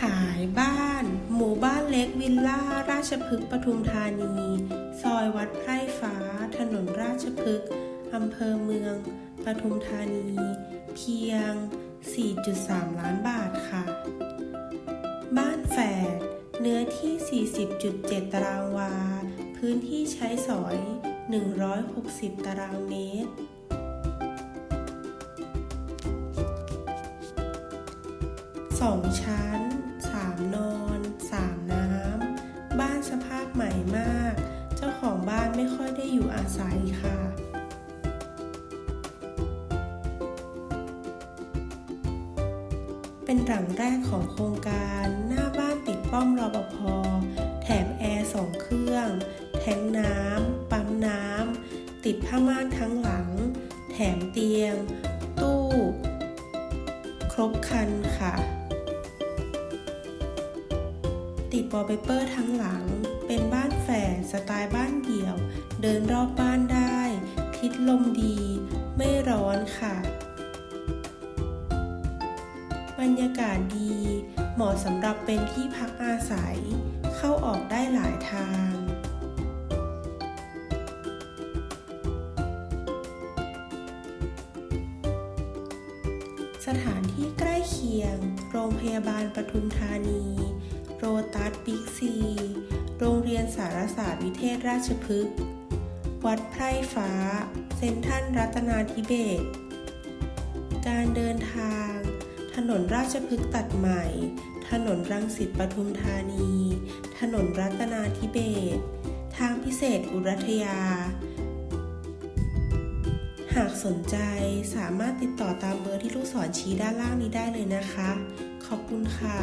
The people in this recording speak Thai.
ขายบ้าน หมู่บ้านเล็กวิลล่า ราชพฤกษ์ปทุมธานี ซอยวัดไพร่ฟ้า ถนนราชพฤกษ์อำเภอเมืองปทุมธานี เพียง 4.3 ล้านบาทค่ะ บ้านแฝด เนื้อที่ 40.7 ตารางวา พื้นที่ใช้สอย 160 ตารางเมตรสองชั้น สภาพใหม่มาก เจ้าของบ้านไม่ค่อยได้อยู่อาศัยค่ะ เป็นหลังแรกของโครงการหน้าบ้านติดป้อมรอปภแถมแอร์สองเครื่อง แทงน้ำ ปั๊มน้ำ ติดผ้าม่านทั้งหลัง แถมเตียง ตู้ ครบครันค่ะ ติดวอลเปเปอร์ทั้งหลัง เป็นบ้านแฝดสไตล์บ้านเดี่ยว เดินรอบบ้านได้ ทิศลมดี ไม่ร้อนค่ะ บรรยากาศดี เหมาะสำหรับเป็นที่พักอาศัย เข้าออกได้หลายทางสถานที่ใกล้เคียง โรงพยาบาลปทุมธานี บิ๊กซี โรงเรียนสารศาสตร์วิเทศราชพฤกษ์ วัดไพร่ฟ้า เซนทรันรัตนาธิเบศการเดินทาง ถนนราชพฤกษ์ตัดใหม่ ถนนรังสิตปทุมธานี ถนนรัตนาธิเบศทางพิเศษอุรัทยา หากสนใจสามารถติดต่อตามเบอร์ที่ลูกศรชี้ด้านล่างนี้ได้เลยนะคะ ขอบคุณค่ะ